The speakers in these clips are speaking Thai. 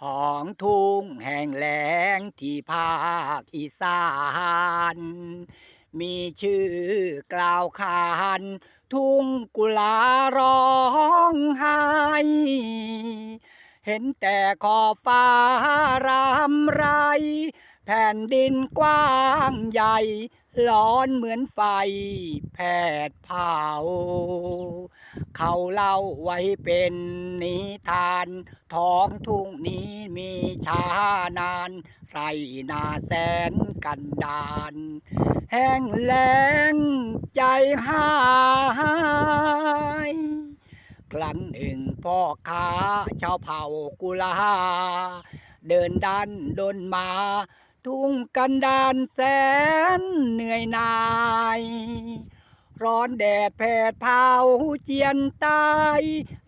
ท้องทุ่งแห่งแหลงที่ภาคอีสาน มีชื่อกล่าวขานทุ่งกุลาร้องไห้เห็นแต่ขอบฟ้ารำไร แผ่นดินกว้างใหญ่ ร้อนเหมือนไฟ แผดเผา เขาเล่าไว้เป็นนิทาน ท้องทุ่งนี้มีชานานไรนาแสนกันดาน แห้งแล้งใจหายครั้งหนึ่งพ่อค้าชาวเผ่ากุลา เดินดันดนมา ทุ่งกันดานแสนเหนื่อยหน่าย ร้อนแดดแผดเผาเจียนตาย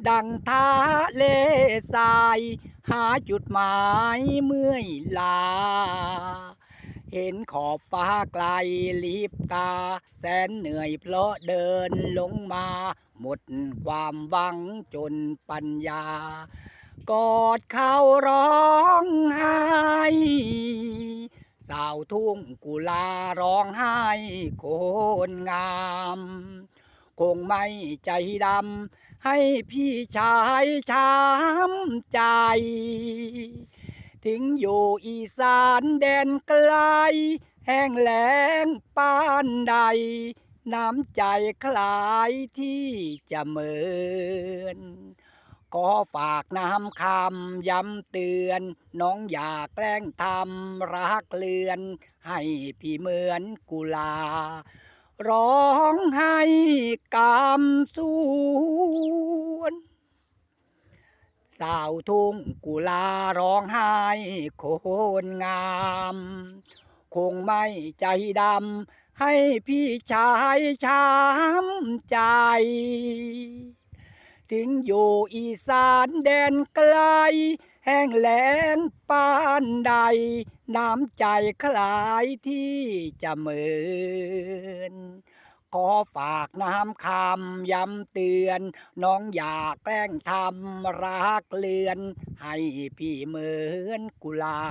ดังทะเลทราย หาจุดหมายเมื่อยลา เห็นขอบฟ้าไกลลิบตา แสนเหนื่อยเพราะเดินลงมา หมดความหวังจนปัญญากอดเขาร้องไห้ สาวทุ่งกุลาร้องไห้โคนงาม คงไม่ใจดำให้พี่ชายช้ำใจ ถึงอยู่อีสานแดนไกล แห้งแล้งปานใด น้ำใจคล้ายที่จะเหมือน ขอฝากน้ำคำย้ำเตือน น้องอย่าแกล้งทำรักเลือน ให้พี่เหมือนกุลา ร้องให้กำสวนสาวทุ่งกุลาร้องไห้โคนงาม คงไม่ใจดำให้พี่ชายช้ำใจ ถึงอยู่อีสานแดนไกล แห้งแล้งปานใด น้ำใจคลายที่จะเหมือนขอฝากน้ำคำย้ำเตือน น้องอย่าแกล้งทำรักเลือน ให้พี่เหมือนกุลา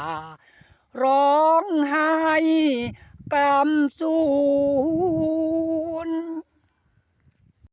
ร้องไห้กำสูน